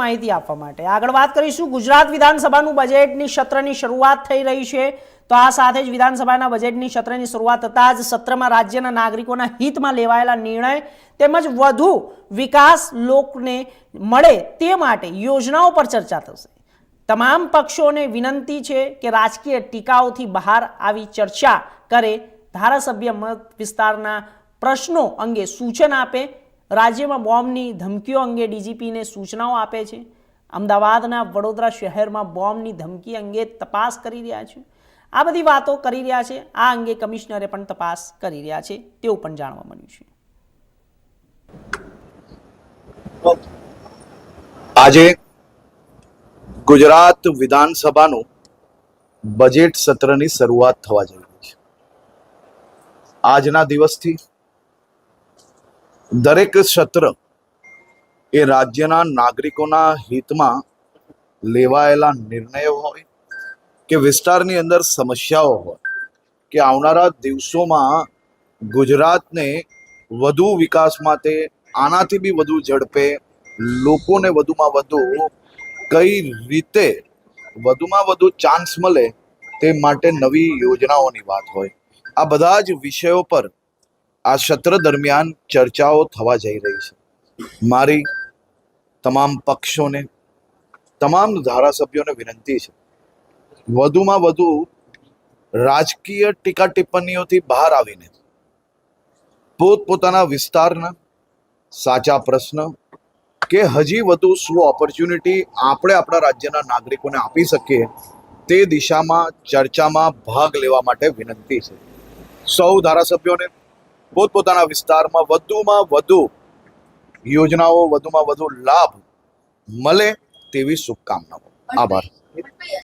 માહિતી આપવા માટે. આગળ વાત કરીશું, ગુજરાત વિધાનસભાનું બજેટની સત્રની શરૂઆત થઈ રહી છે. તો આ સાથે જ વિધાનસભાના બજેટની સત્રની શરૂઆત થતાં જ સત્રમાં રાજ્યના નાગરિકોના હિતમાં લેવાયેલા નિર્ણય તેમજ વધુ વિકાસ લોકને મળે તે માટે યોજનાઓ પર ચર્ચા થશે. તમામ પક્ષોને વિનંતી છે કે રાજકીય ટીકાઓથી બહાર આવી ચર્ચા કરે, ધારાસભ્ય મત વિસ્તારના પ્રશ્નો અંગે સૂચન આપે રાજ્યમાં બોમ્બની ધમકીઓ અંગે ડીજીપીને સૂચનાઓ આપે છે. અમદાવાદના વડોદરા શહેરમાં બોમ્બની ધમકી અંગે તપાસ કરી રહ્યા છે. આ બધી વાતો કરી રહ્યા છે. આ અંગે કમિશનરે પણ તપાસ કરી રહ્યા છે. તેવું પણ જાણવા મળ્યું છે. આજે ગુજરાત વિધાનસભાનું બજેટ સત્રની શરૂઆત થવા જઈ રહી છે. આજના દિવસથી દરેક સત્ર એ રાજ્યના નાગરિકોના હિતમાં લેવાયેલા નિર્ણયો હોય કે વિસ્તારની અંદર સમસ્યાઓ હોય કે આવનારા દિવસોમાં ગુજરાતને વધુ વિકાસ માટે આનાથી બી વધુ ઝડપે લોકોને વધુમાં વધુ કઈ રીતે વધુમાં વધુ ચાન્સ મળે તે માટે નવી યોજનાઓની વાત હોય. આ બધા જ વિષયો પર આ સત્ર દરમિયાન ચર્ચાઓ થવા જઈ રહી છે. મારી તમામ પક્ષોને, તમામ ધારાસભ્યોને વિનંતી છે. વધુમાં વધુ રાજકીય ટીકા ટિપ્પણીઓથી બહાર આવીને પોતપોતાના વિસ્તારના સાચા પ્રશ્ન કે હજી વધુ શું ઓપોર્ચ્યુનિટી આપણે આપણા રાજ્યના નાગરિકોને આપી શકીએ તે દિશામાં ચર્ચામાં ભાગ લેવા માટે વિનંતી છે. સૌ ધારાસભ્યોને પોતપોતાના વિસ્તારમાં વધુમાં વધુ યોજનાઓ વધુમાં વધુ લાભ મળે તેવી શુભકામનાઓ. આભાર.